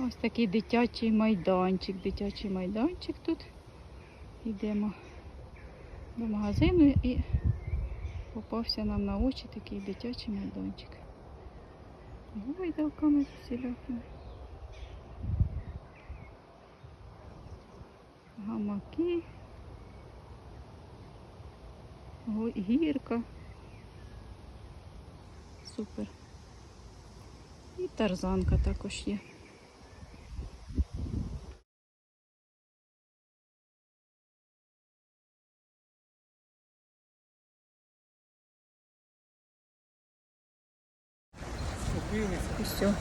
Ось такий дитячий майданчик. Дитячий майданчик тут. Йдемо до магазину і попався нам на очі такий дитячий майданчик. Гойдалками всілякими. Гамаки. Гірка. Супер. І тарзанка також є. Все.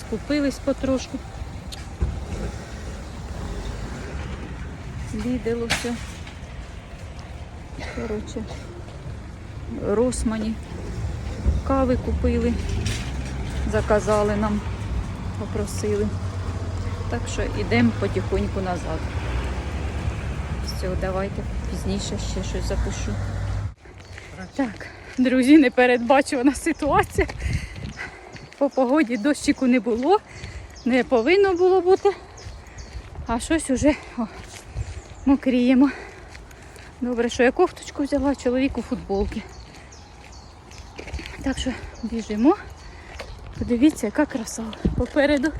Скупились потрошку. Відело. Коротше, Росмані. Кави купили, заказали нам, попросили. Так що йдемо потихоньку назад. Все, давайте пізніше ще щось запишу. Так, друзі, непередбачувана ситуація. По погоді дощику не було, не повинно було бути. А щось уже о, мокріємо. Добре, що я кофточку взяла, чоловік у футболки. Так що біжимо. Подивіться, яка краса. Попереду.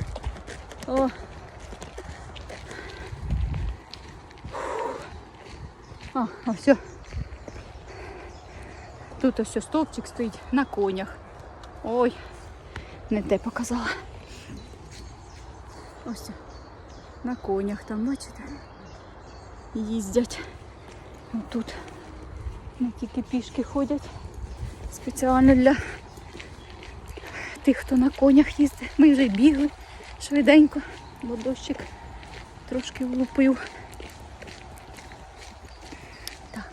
О. А, ось. о. Тут ось стовпчик стоїть на конях. Ой, не те показала. Ось на конях там, бачите, їздять. Тут не тільки пішки ходять. Спеціально для тих, хто на конях їздить. Ми вже бігли швиденько, бо дощик трошки влупив. Так,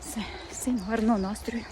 все, всім гарного настрою.